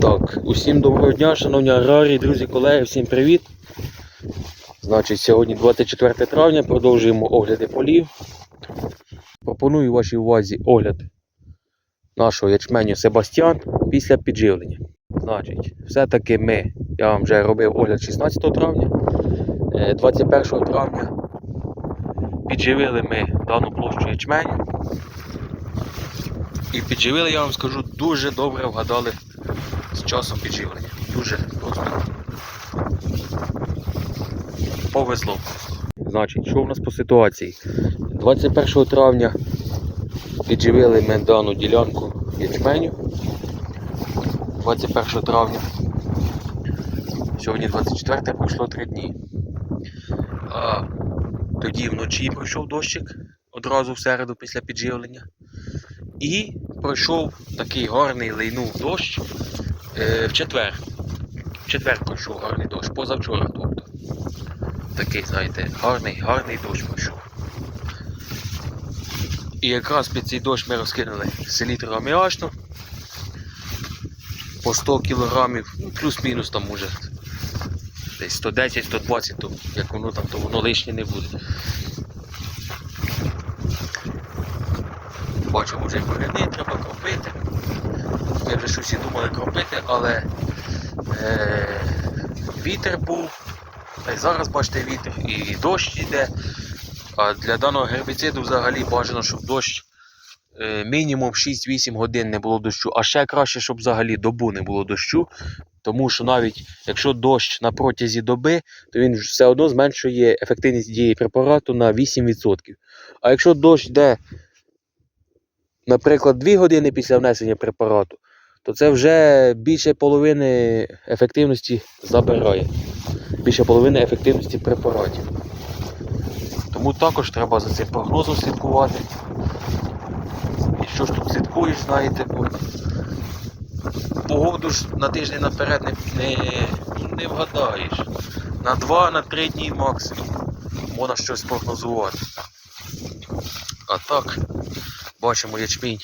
Так, усім доброго дня, шановні аграрії, друзі, колеги, всім привіт. Значить, сьогодні 24 травня, продовжуємо огляди полів. Пропоную вашій увазі огляд нашого ячменю Себастьян після підживлення. Значить, все-таки ми, я вам вже робив огляд 16 травня, е, 21 травня підживили ми дану площу ячменю. І підживили, я вам скажу, дуже добре вгадали з часом підживлення. Дуже просто повезло. Значить, що в нас по ситуації? 21 травня підживили ми дану ділянку ячменю. 21 травня. Сьогодні 24 пройшло 3 дні. А тоді вночі пройшов дощик одразу в середу після підживлення. І пройшов такий гарний лейнув дощ в четвер. В четвер пройшов гарний дощ, позавчора, тобто. Такий, знаєте, гарний, гарний дощ пройшов. І якраз під цей дощ ми розкинули селітру аміачну по 100 кілограмів, ну, плюс-мінус там може десь 110-120, то як воно там, то воно лишнє не буде. Бачимо вже корени, треба кропити. Ми вже і думали кропити, але е, вітер був. Та й зараз бачите вітер, і дощ йде. А для даного гербіциду взагалі бажано, щоб дощ е, мінімум 6-8 годин не було дощу, а ще краще, щоб взагалі добу не було дощу. Тому що навіть якщо дощ на протязі доби, то він все одно зменшує ефективність дії препарату на 8%. А якщо дощ йде наприклад, 2 години після внесення препарату, то це вже більше половини ефективності забирає. Більше половини ефективності препаратів. Тому також треба за цим прогнозом слідкувати. І що ж тут слідкуєш, знаєте, погоду ж на тиждень наперед не, не, не вгадаєш. На 2-3 дні максимум можна щось прогнозувати. А так, бачимо ячмінь.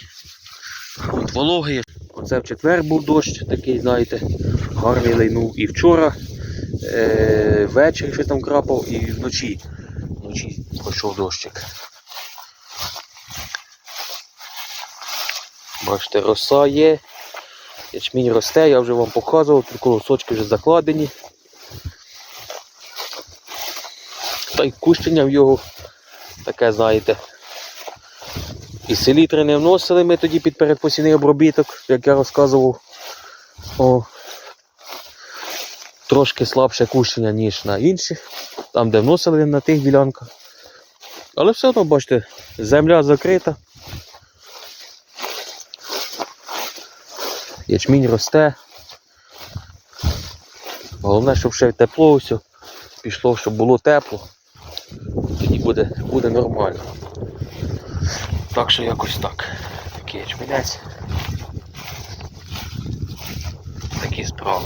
От вологий. Оце в четвер був дощ, такий, знаєте, гарний лайнув. І вчора е- ввечері щось там крапав, і вночі. Вночі пройшов дощик. Бачите, роса є. Ячмінь росте, я вже вам показував, тут колосочки вже закладені. Та й кущення в його таке, знаєте, і селітри не вносили ми тоді під передпосівний обробіток, як я розказував. О, трошки слабше кущення, ніж на інших, там де вносили на тих ділянках. Але все одно, бачите, земля закрита. Ячмінь росте. Головне, щоб ще тепло все пішло, щоб було тепло. Тоді буде, буде нормально. Так що якось так. Такий ячменець. Такі справи.